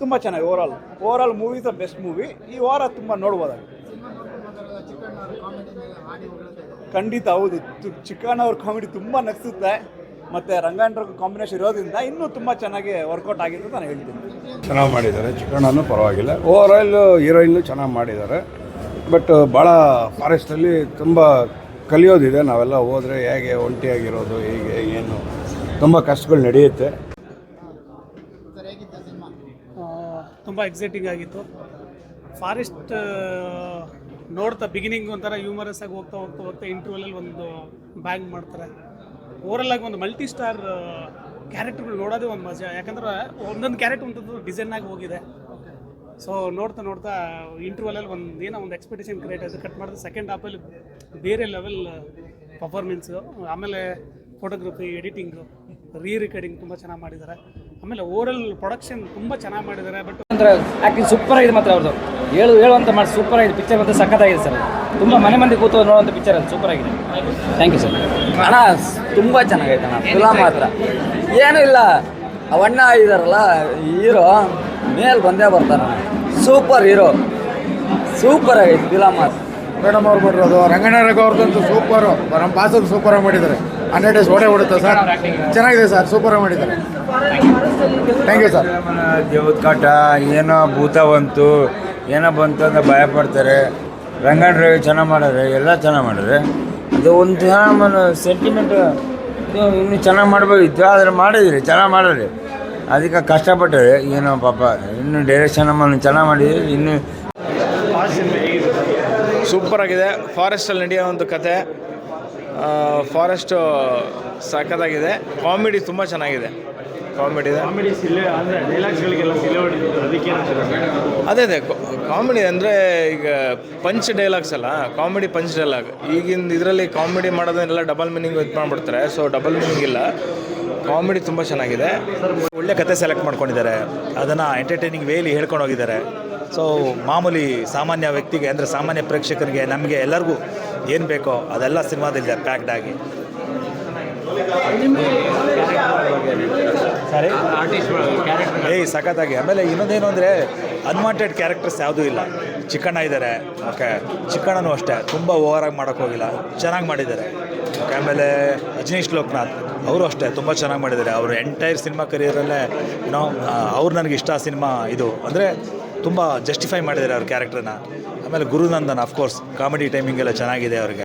ತುಂಬ ಚೆನ್ನಾಗಿ overall overall movie the best movie ಈ ವಾರ ತುಂಬ ನೋಡ್ಬೋದಾಗ ಖಂಡಿತ ಹೌದು. ಚಿಕ್ಕಣ್ಣ ಅವ್ರ ಕಾಮಿಡಿ ತುಂಬ ನಗಿಸುತ್ತೆ. ಮತ್ತು ರಂಗಾಂಡ್ರ ಕಾಂಬಿನೇಷನ್ ಇರೋದ್ರಿಂದ ಇನ್ನೂ ತುಂಬ ಚೆನ್ನಾಗಿ ವರ್ಕೌಟ್ ಆಗಿದೆ ಅಂತ ನಾನು ಹೇಳ್ತೀನಿ. ಚೆನ್ನಾಗಿ ಮಾಡಿದ್ದಾರೆ. ಚಿಕ್ಕಣ್ಣನೂ ಪರವಾಗಿಲ್ಲ. ಓವರ್ ಆಲ್ ಹೀರೋಯಿನ್ನು ಚೆನ್ನಾಗಿ ಮಾಡಿದ್ದಾರೆ. ಬಟ್ ಭಾಳ ಫಾರೆಸ್ಟಲ್ಲಿ ತುಂಬ ಕಲಿಯೋದಿದೆ. ನಾವೆಲ್ಲ ಹೋದರೆ ಹೇಗೆ ಒಂಟಿಯಾಗಿರೋದು, ಹೀಗೆ, ಏನು, ತುಂಬ ಕಷ್ಟಗಳು ನಡೆಯುತ್ತೆ. ತುಂಬ ಎಕ್ಸೈಟಿಂಗ್ ಆಗಿತ್ತು. ಫಾರೆಸ್ಟ್ ನೋಡ್ತಾ ಬಿಗಿನಿಂಗ್ ಒಂಥರ ಹ್ಯೂಮರಸ್ ಆಗಿ ಹೋಗ್ತಾ ಹೋಗ್ತಾ ಹೋಗ್ತಾ ಇಂಟರ್ವಲಲ್ಲಿ ಒಂದು ಬ್ಯಾಂಗ್ ಮಾಡ್ತಾರೆ. ಓವರಲ್ ಆಗಿ ಒಂದು ಮಲ್ಟಿ ಸ್ಟಾರ್ ಕ್ಯಾರೆಕ್ಟರ್ಗಳು ನೋಡೋದೇ ಒಂದು ಮಜಾ. ಯಾಕಂದ್ರೆ ಒಂದೊಂದು ಕ್ಯಾರೆಕ್ಟರ್ ಒಂದೊಂದು ಡಿಸೈನ್ ಆಗಿ ಹೋಗಿದೆ. ಸೊ ನೋಡ್ತಾ ನೋಡ್ತಾ ಇಂಟರ್ವಲಲ್ಲಿ ಒಂದು ಏನೋ ಒಂದು ಎಕ್ಸ್ಪೆಕ್ಟೇಷನ್ ಕ್ರಿಯೇಟ್ ಆಯಿತು. ಕಟ್ ಮಾಡಿದ್ರೆ ಸೆಕೆಂಡ್ ಹಾಫಲ್ಲಿ ಬೇರೆ ಲೆವೆಲ್ ಪರ್ಫಾರ್ಮೆನ್ಸು ಆಮೇಲೆ ಫೋಟೋಗ್ರಫಿ ಎಡಿಟಿಂಗು ರೀ ರೆಕಾರ್ಡಿಂಗ್ ತುಂಬ ಚೆನ್ನಾಗಿ ಮಾಡಿದ್ದಾರೆ. ಆಮೇಲೆ ಓವರಲ್ ಪ್ರೊಡಕ್ಷನ್ ತುಂಬ ಚೆನ್ನಾಗಿ ಮಾಡಿದ್ದಾರೆ ಬಟ್ ಅಂದ್ರೆ ಆ್ಯಕ್ಟಿಂಗ್ ಸೂಪರ್ ಆಗಿದೆ ಮಾತ್ರ ಅವ್ರದ್ದು ಹೇಳು ಹೇಳುವಂತ ಮಾಡಿ ಸೂಪರ್ ಆಗಿದೆ. ಪಿಕ್ಚರ್ ಮತ್ತೆ ಸಖತ್ತಾಗಿದೆ ಸರ್ ತುಂಬ ಮನೆ ಮಂದಿ ಕೂತು ನೋಡುವಂಥ ಪಿಕ್ಚರ್ ಅದು ಸೂಪರ್ ಆಗಿದೆ. ಥ್ಯಾಂಕ್ ಯು ಸರ್ ಅಣ್ಣ ತುಂಬ ಚೆನ್ನಾಗೈತೆ ಅಣ್ಣ. ಫಿಲಮ್ ಮಾತ್ರ. ಏನೂ ಇಲ್ಲ. ಅವಣ್ಣ ಇದಾರಲ್ಲ ಹೀರೋ ಮೇಲ್ ಬಂದೇ ಬರ್ತಾನೆ. ಸೂಪರ್ ಹೀರೋ ಸೂಪರ್ ಆಗೈತೆ ಫಿಲಮ್ ಮಾತ್ರ. ಮೇಡಮ್ ಅವ್ರು ಮಾಡಿರೋದು ರಂಗನಾಯಕ ಅವ್ರದ್ದಂತೂ ಸೂಪರು ನಮ್ಮ ಪಾಸ್ ಸೂಪರಾಗಿ ಮಾಡಿದ್ದಾರೆ. ಹಂಡ್ರೆಡ್ ಡೇಸ್ ಓಡೇ ಓಡುತ್ತೆ ಸರ್? ಚೆನ್ನಾಗಿದೆ ಸರ್ ಸೂಪರಾಗಿ ಮಾಡಿದ್ದಾರೆ. ಥ್ಯಾಂಕ್ ಯು ಸರ್ ದೇವದ ಕಾಟ ಏನೋ ಭೂತ ಬಂತು ಏನೋ ಬಂತು ಅಂತ ಭಯ ಪಡ್ತಾರೆ. ರಂಗನ್ ರವಿ ಚೆನ್ನಾಗಿ ಮಾಡಿದ್ರೆ ಎಲ್ಲ ಚೆನ್ನಾಗಿ ಮಾಡಿದ್ರೆ. ಅದು ಒಂದು ಜನ ಸೆಂಟಿಮೆಂಟ್ ಇನ್ನು ಚೆನ್ನಾಗಿ ಮಾಡ್ಬೋದಿತ್ತು ಆದರೆ ಮಾಡಿದ್ರಿ ಚೆನ್ನಾಗಿ ಮಾಡಿದ್ರಿ. ಅದಕ್ಕೆ ಕಷ್ಟಪಟ್ಟರೆ ಏನೋ ಪಾಪ ಇನ್ನು ಡೈರೆಕ್ಷನ್ ಚೆನ್ನಾಗಿ ಮಾಡಿದ್ರಿ ಇನ್ನು ಸೂಪರ್ ಆಗಿದೆ. ಫಾರೆಸ್ಟಲ್ಲಿ ನಡೆಯೋ ಒಂದು ಕತೆ. ಫಾರೆಸ್ಟು ಸಖತ್ತಾಗಿದೆ. ಕಾಮಿಡಿ ತುಂಬ ಚೆನ್ನಾಗಿದೆ. ಕಾಮಿಡಿ ಇದೆ. ಅದೇ ಅದೇ. ಕಾಮಿಡಿ ಅಂದರೆ ಈಗ ಪಂಚ್ ಡೈಲಾಗ್ಸ್ ಅಲ್ಲ ಕಾಮಿಡಿ ಪಂಚ್ ಡೈಲಾಗ್ ಈಗಿನ ಇದರಲ್ಲಿ ಕಾಮಿಡಿ ಮಾಡೋದನ್ನೆಲ್ಲ ಡಬಲ್ ಮೀನಿಂಗ್ ಇದು ಮಾಡಿಬಿಡ್ತಾರೆ. ಸೊ ಡಬಲ್ ಮೀನಿಂಗ್ ಇಲ್ಲ. ಕಾಮಿಡಿ ತುಂಬ ಚೆನ್ನಾಗಿದೆ. ಒಳ್ಳೆ ಕತೆ ಸೆಲೆಕ್ಟ್ ಮಾಡ್ಕೊಂಡಿದ್ದಾರೆ. ಅದನ್ನು ಎಂಟರ್ಟೈನಿಂಗ್ ವೇಲಿ ಹೇಳ್ಕೊಂಡು ಹೋಗಿದ್ದಾರೆ. ಸೊ ಮಾಮೂಲಿ ಸಾಮಾನ್ಯ ವ್ಯಕ್ತಿಗೆ ಅಂದರೆ ಸಾಮಾನ್ಯ ಪ್ರೇಕ್ಷಕರಿಗೆ ನಮಗೆ ಎಲ್ಲರಿಗೂ ಏನು ಬೇಕೋ ಅದೆಲ್ಲ ಸಿನಿಮಾದಲ್ಲಿದೆ ಪ್ಯಾಕ್ಡ್ ಆಗಿ. ಸರಿ ಏಯ್ ಸಖತ್ತಾಗಿ. ಆಮೇಲೆ ಇನ್ನೊಂದೇನು ಅಂದರೆ ಅನ್ವಾಂಟೆಡ್ ಕ್ಯಾರೆಕ್ಟರ್ಸ್ ಯಾವುದೂ ಇಲ್ಲ. ಚಿಕ್ಕಣ್ಣ ಇದ್ದಾರೆ ಓಕೆ. ಚಿಕ್ಕಣ್ಣನೂ ಅಷ್ಟೇ. ತುಂಬ ಓವರಾಗಿ ಮಾಡೋಕ್ಕೆ ಹೋಗಿಲ್ಲ. ಚೆನ್ನಾಗಿ ಮಾಡಿದ್ದಾರೆ. ಓಕೆ ಆಮೇಲೆ ರಜನೀಶ್ ಲೋಕನಾಥ್ ಅವರು ಅಷ್ಟೇ. ತುಂಬ ಚೆನ್ನಾಗಿ ಮಾಡಿದ್ದಾರೆ. ಅವರು ಎಂಟೈರ್ ಸಿನಿಮಾ ಕರಿಯರಲ್ಲೇ ಏನೋ ಅವ್ರು ನನಗೆ ಇಷ್ಟ ಸಿನಿಮಾ ಇದು. ಅಂದರೆ ತುಂಬ ಜಸ್ಟಿಫೈ ಮಾಡಿದ್ದಾರೆ ಅವ್ರ ಕ್ಯಾರೆಕ್ಟರ್ನ ಆಮೇಲೆ ಗುರುನಂದನ್ ಅಫ್ಕೋರ್ಸ್ ಕಾಮಿಡಿ ಟೈಮಿಂಗ್ ಎಲ್ಲ ಚೆನ್ನಾಗಿದೆ ಅವ್ರಿಗೆ.